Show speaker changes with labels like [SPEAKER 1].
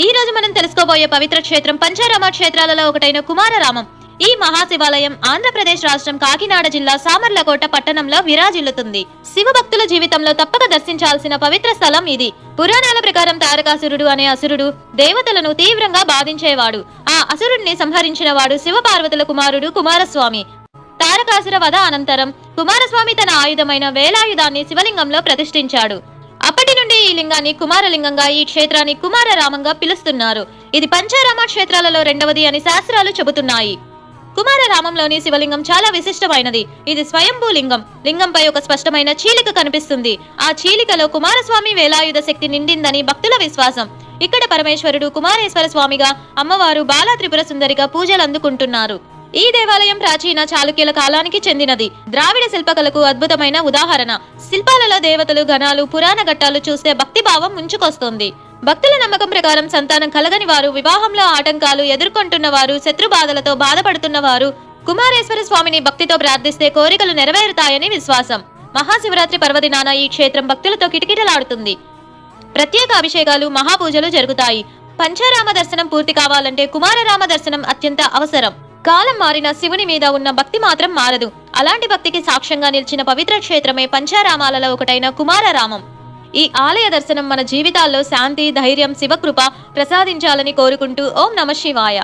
[SPEAKER 1] ఈ రోజు మనం తెలుసుకోబోయే పవిత్ర క్షేత్రం పంచారామ క్షేత్రాలలో ఒకటైన కుమారరామం. ఈ మహాశివాలయం ఆంధ్రప్రదేశ్ రాష్ట్రం కాకినాడ జిల్లా సామర్లకోట పట్టణంలో విరాజిల్లుతుంది. శివభక్తుల జీవితంలో తప్పక దర్శించాల్సిన పవిత్ర స్థలం ఇది. పురాణాల ప్రకారం తారకాసురుడు అనే అసురుడు దేవతలను తీవ్రంగా బాధించేవాడు. ఆ అసురుడిని సంహరించిన వాడు శివపార్వతుల కుమారుడు కుమారస్వామి. తారకాసుర వధ అనంతరం కుమారస్వామి తన ఆయుధమైన వేలాయుధాన్ని శివలింగంలో ప్రతిష్ఠించాడు. ఈ లింగాన్ని కుమారలింగంగా ఈ క్షేత్రాన్ని కుమారరామంగా పిలుస్తున్నారు. ఇది పంచారామ క్షేత్రాలలో రెండవది అని శాస్త్రాలు చెబుతున్నాయి. కుమారరామంలోని శివలింగం చాలా విశిష్టమైనది. ఇది స్వయంభూ లింగం. లింగంపై ఒక స్పష్టమైన చీలిక కనిపిస్తుంది. ఆ చీలికలో కుమారస్వామి వేలాయుధ శక్తి నిండిందని భక్తుల విశ్వాసం. ఇక్కడ పరమేశ్వరుడు కుమారేశ్వర స్వామిగా అమ్మవారు బాలా త్రిపుర సుందరిగా పూజలు అందుకుంటున్నారు. ఈ దేవాలయం ప్రాచీన చాళుక్యుల కాలానికి చెందినది. ద్రావిడ శిల్పకళకు అద్భుతమైన ఉదాహరణ. శిల్పాలలో దేవతలు గణాలు పురాణ ఘట్టాలు చూస్తే భక్తి భావం ముంచుకొస్తుంది. భక్తుల నమ్మకం ప్రకారం సంతానం కలగని వారు వివాహంలో ఆటంకాలు ఎదుర్కొంటున్న వారు శత్రు బాధలతో బాధపడుతున్న వారు కుమారేశ్వర స్వామిని భక్తితో ప్రార్థిస్తే కోరికలు నెరవేరుతాయని విశ్వాసం. మహాశివరాత్రి పర్వదినాన ఈ క్షేత్రం భక్తులతో కిటకిటలాడుతుంది. ప్రత్యేక అభిషేకాలు మహాపూజలు జరుగుతాయి. పంచారామ దర్శనం పూర్తి కావాలంటే కుమారరామ దర్శనం అత్యంత అవసరం. కాలం మారిన శివుని మీద ఉన్న భక్తి మాత్రం మారదు. అలాంటి భక్తికి సాక్ష్యంగా నిలిచిన పవిత్ర క్షేత్రమే పంచారామాలలో ఒకటైన కుమారరామం. ఈ ఆలయ దర్శనం మన జీవితాల్లో శాంతి ధైర్యం శివకృప ప్రసాదించాలని కోరుకుంటూ ఓం నమ శివాయ.